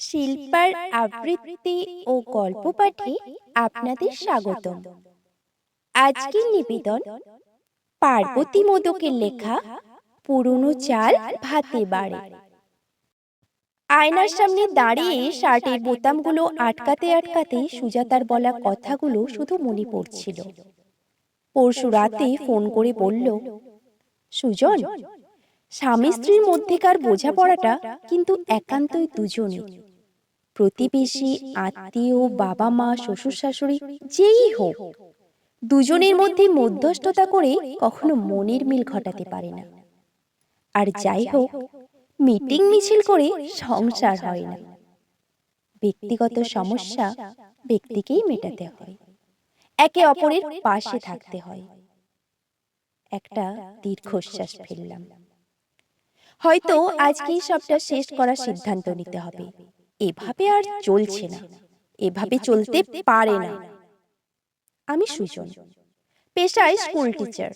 শিল্পার আবৃত্তি ও গল্প পাঠে আপনাদের স্বাগত আজকের নিবেদন পার্বতী মোদকের লেখা পুরনো চাল ভাতে বাড়ে। আয়নার সামনে দাঁড়িয়ে শার্টের বোতামগুলো আটকাতে আটকাতে সুজাতার বলা কথাগুলো শুধু মনে পড়ছিল। পরশু রাতে ফোন করে বলল, সুজন, স্বামী স্ত্রীর মধ্যেকার বোঝাপড়াটা কিন্তু একান্তই দুজনের। প্রতিবেশী আত্মীয় বাবা মা শ্বশুর শাশুড়ি যেই হোক দুজনের মধ্যে মধ্যস্থতা করে কখনো মনের মিল ঘটাতে পারে না। আর যাই হোক মিটিং মিছিল করে সংসার হয় না। ব্যক্তিগত সমস্যা ব্যক্তিকেই মেটাতে হয়। একে অপরের পাশে থাকতে হয়। একটা দীর্ঘশ্বাস ফেললাম। হয়তো আজকেই সবটা শেষ করার সিদ্ধান্ত নিতে হবে। এভাবে আর চলছে না। এভাবে চলতে পারে না। আমি সুজন পেশায় স্কুল টিচার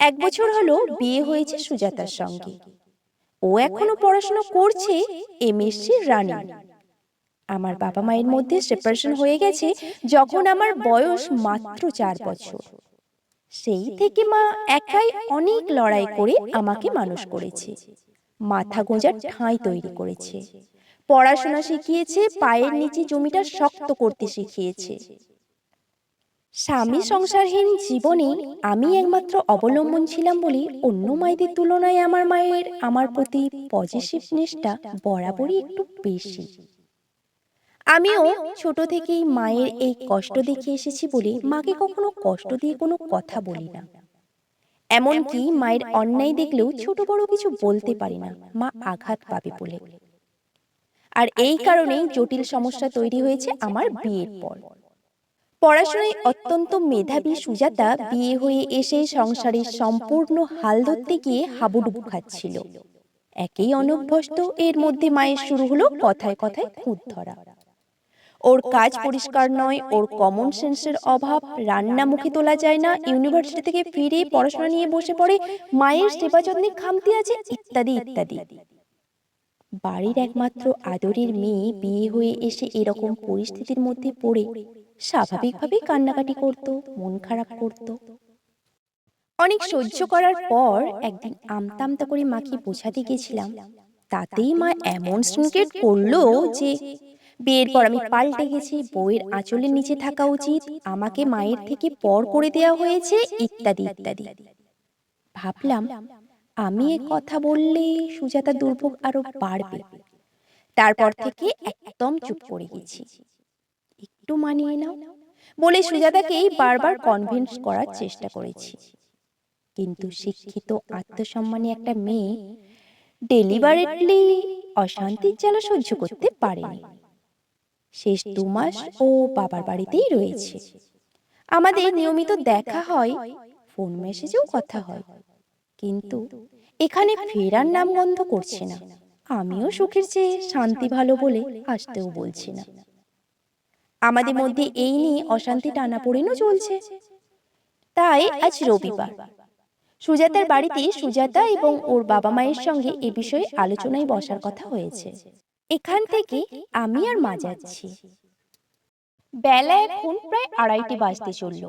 এক বছর হলো বিয়ে হয়েছে সুজাতার সঙ্গে। ও এখনও পড়াশোনা করছে এমএসসি রানিং। আমার বাবা মায়ের মধ্যে সেপারেশন হয়ে গেছে যখন আমার বয়স মাত্র চার বছর। সেই থেকে মা একাই অনেক লড়াই করে আমাকে মানুষ করেছে। মাথা গোঁজার ঠাঁই তৈরি করেছে। পড়াশোনা শিখিয়েছে, পায়ের নিচে জমিটা শক্ত করতে শিখিয়েছে। স্বামী সংসারহীন জীবনে আমি একমাত্র অবলম্বন ছিলাম বলে অন্য মায়েদের তুলনায় আমার মায়ের, আমার প্রতি পজিটিভনেসটা বরাবরই একটু বেশি। আমিও ছোট থেকেই মায়ের এই কষ্ট দেখে এসেছি বলে মাকে কখনো কষ্ট দিয়ে কোনো কথা বলি না। এমনকি মায়ের অন্যায় দেখলেও ছোট বড় কিছু বলতে পারি না, মা আঘাত পাবে বলে। আর এই কারণেই জটিল সমস্যা তৈরি হয়েছে আমার বিয়ের পর। পড়াশোনায় অত্যন্ত মেধাবী সুজাতা বিয়ে হয়ে এসে সংসারের সম্পূর্ণ হাল ধরতে গিয়ে হাবুডুবু খাচ্ছিল। একেই অনভ্যস্ত এর মধ্যে মায়ের শুরু হলো কথায় কথায় খুঁত ধরা। ওর কাজ পরিষ্কার নয় ওর কমন সেন্সের অভাব রান্না মুখে তোলা যায় না ইউনিভার্সিটি থেকে ফিরে পড়াশোনা নিয়ে বসে পড়ে মায়ের সেবা যত্নে খামতি আছে ইত্যাদি। ইত্যাদি। বাড়ির একমাত্র আদরের মেয়ে বিয়ে হয়ে এসে এরকম পরিস্থিতির মধ্যে পড়ে স্বাভাবিকভাবে কান্নাকাটি করত, মন খারাপ করত। অনেক সহ্য করার পর একদিন আমতা আমতা করে মাকে বোঝাতে গেছিলাম, তাতেই মা এমন সংকেত করল যে, বিয়ের পর আমি পাল্টে গেছি বইয়ের আঁচলের নিচে থাকা উচিত, আমাকে মায়ের থেকে পর করে দেওয়া হয়েছে, ইত্যাদি ইত্যাদি। ভাবলাম আমি এ কথা বললে সুজাতা দুর্ভোগ আরও বাড়বে। তারপর থেকে একদম চুপ করে গেছি। একটু মানিয়ে নাও। বলে সুজাতাকেই বারবার কনভিন্স করার চেষ্টা করেছি। কিন্তু শিক্ষিত আত্মসম্মানী একটা মেয়ে ডেলিভারেটলি অশান্তির জ্বালা সহ্য করতে পারেনি। শেষ দু মাস ও বাবার বাড়িতেই রয়েছে। আমাদের নিয়মিত দেখা হয়। ফোন মেসেজেও কথা হয়। কিন্তু এখানে ফেরার নাম গন্ধ করছে না। আমিও সুখের চেয়ে শান্তি ভালো বলে আসতেও বলছি না। আমাদের মধ্যে এই নিয়ে অশান্তি টানাপোড়েনও চলছে। তাই আজ রবিবার। সুজাতার বাড়িতে সুজাতা এবং ওর বাবা মায়ের সঙ্গে এ বিষয়ে আলোচনায় বসার কথা হয়েছে। এখান থেকে আমি আর মা যাচ্ছি। বেলা এখন প্রায় আড়াইটি বাজতে চলল।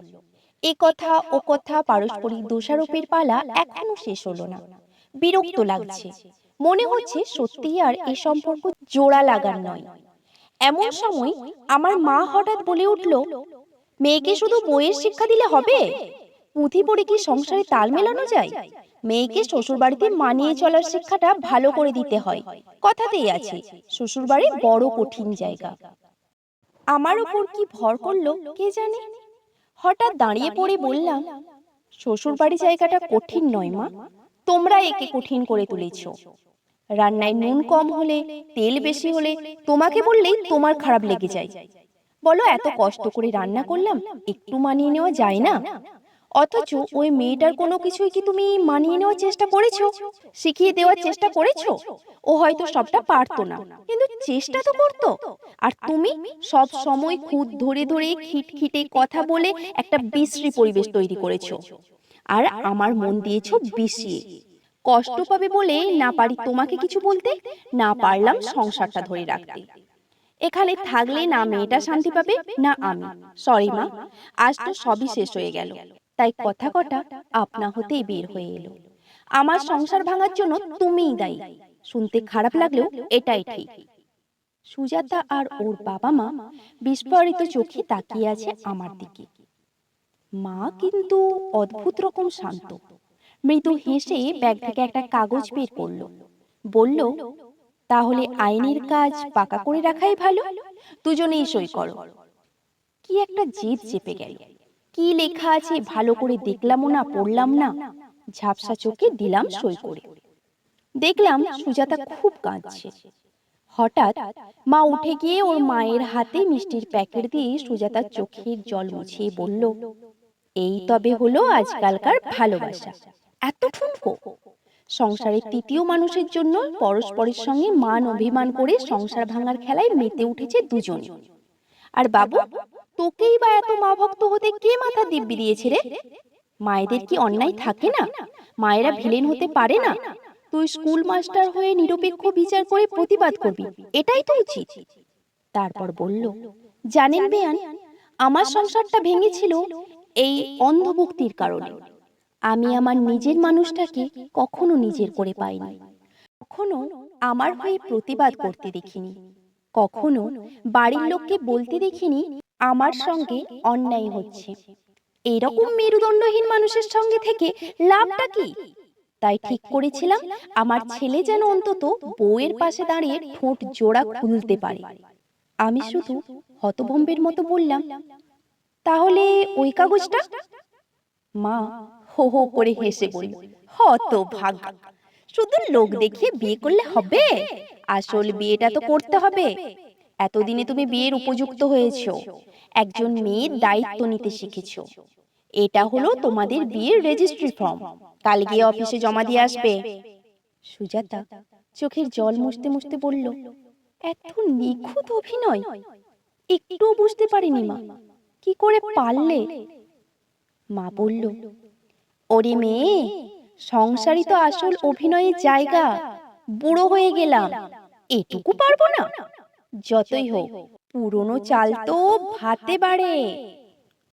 এ কথা ও কথা পারস্পরিক দোষারোপের পালা এখনও শেষ হলো না। বিরক্ত লাগছে। মনে হচ্ছে সত্যিই আর এ সম্পর্ক জোড়া লাগার নয়। এমন সময় আমার মা হঠাৎ বলে উঠল, মেয়েকে শুধু বইয়ের শিক্ষা দিলে হবে? পুঁথি পড়ে কি সংসারে তাল মেলানো যায়? মেয়েকে শ্বশুর বাড়িতে মানিয়ে চলার শিক্ষাটা ভালো করে দিতে হয়। কথাতেই আছে শ্বশুর বাড়ি বড় কঠিন জায়গা। আমার ওপর কি ভর করল কে জানে? হঠাৎ দাঁড়িয়ে পড়ে বললাম শ্বশুর বাড়ি জায়গাটা কঠিন নয় মা তোমরা একে কঠিন করে তুলেছ। রান্নায় নুন কম হলে তেল বেশি হলে তোমাকে বললেই তোমার খারাপ লেগে যায়। বলো এত কষ্ট করে রান্না করলাম একটু মানিয়ে নেওয়া যায় না। অথচ ওই মেয়েটার কোনো কিছুই কি তুমি মানিয়ে নেওয়ার চেষ্টা করেছ? শিখিয়ে দেওয়ার চেষ্টা করেছ? ও হয়তো সবটা পারতো না। কিন্তু চেষ্টা তো করতো। আর তুমি সব সময় খুদ ধরে ধরে খিটখিটে কথা বলে একটা বিশ্রী পরিবেশ তৈরি করেছ। আর আমার মন দিয়েছ বিষিয়ে কষ্ট পাবে বলে না পারি তোমাকে কিছু বলতে, না পারলাম সংসারটা ধরে রাখতে। এখানে থাকলে না মেয়েটা শান্তি পাবে, না আমি। সরি মা। আজ তো সবই শেষ হয়ে গেল। তাই কথা কটা আপনা হতেই বের হয়ে এলো। আমার সংসার ভাঙার জন্য তুমিই দায়ী। শুনতে খারাপ লাগলেও এটাই ঠিক। সুজাতা আর ওর বাবা মা বিস্ফোরিত চোখে তাকিয়ে আছে আমার দিকে। মা কিন্তু অদ্ভুত রকম শান্ত। মৃদু হেসে ব্যাগ থেকে একটা কাগজ বের করল। বলল তাহলে আইনের কাজ পাকা করে রাখাই ভালো? দুজনেই সই করো। কি একটা জেদ চেপে গেল। কি লেখা আছে ভালো করে দেখলামও না পড়লাম না। ঝাপসা চোখে দিলাম সই করে। দেখলাম সুজাতা খুব কাঁদছে। হঠাৎ মা উঠে গিয়ে ওর মায়ের হাতে মিষ্টির প্যাকেট দিয়ে সুজাতার চোখের জল মুছিয়ে বলল, এই তবে হলো আজকালকার ভালোবাসা। এত ঠুনকো। সংসারের তৃতীয় মানুষের জন্য পরস্পরের সঙ্গে মান অভিমান করে সংসার ভাঙার খেলায় মেতে উঠেছে দুজন আর বাবু তোকেই বা এত মা ভক্ত হতে কে মাথা দিব্যি দিয়েছে রে? মায়েদের কি অন্যায় থাকে না? মায়েরা ভিলেন হতে পারে না? তুই স্কুল মাস্টার হয়ে নিরপেক্ষ বিচার করে প্রতিবাদ করবি, এটাই তো উচিত। তারপর বলল, জানেন বেয়ান, আমার সংসারটা ভেঙেছিল এই অন্ধভক্তির কারণে। আমি আমার নিজের মানুষটাকে কখনো নিজের করে পাইনি। কখনো আমার হয়ে প্রতিবাদ করতে দেখিনি। কখনো বাড়ির লোককে বলতে দেখিনি আমার সঙ্গে অন্যায় হচ্ছে। এরকম মেরুদণ্ডহীন মানুষের সঙ্গে থেকে লাভটা কি? তাই ঠিক করেছিলাম আমার ছেলে যেন অন্তত বউয়ের পাশে দাঁড়িয়ে ঠোঁট জোড়া খুলতে পারে। আমি শুধু হতভম্বের মতো বললাম তাহলে ওই কাগজটা? মা হো হো করে হেসে বলল হত ভাগ্য শুধু লোক দেখিয়ে বিয়ে করলে হবে? আসল বিয়েটা তো করতে হবে। এতদিনে তুমি বিয়ের উপযুক্ত হয়েছো। একজন মেয়ের দায়িত্ব নিতে শিখেছ। এটা হলো তোমাদের বিয়ের রেজিস্ট্রি ফর্ম কাল গিয়ে অফিসে জমা দিয়ে আসবে। সুজাতা চোখের জল মুছতে মুছতে বলল এত নিখুঁত অভিনয়? একটুও বুঝতে পারিনি মা। কি করে পারলে? মা বলল ওরে মেয়ে সংসারই তো আসল অভিনয়ের জায়গা বুড়ো হয়ে গেলাম। এটুকু পারব না? যতই হোক পুরনো চাল তো ভাতে বাড়ে।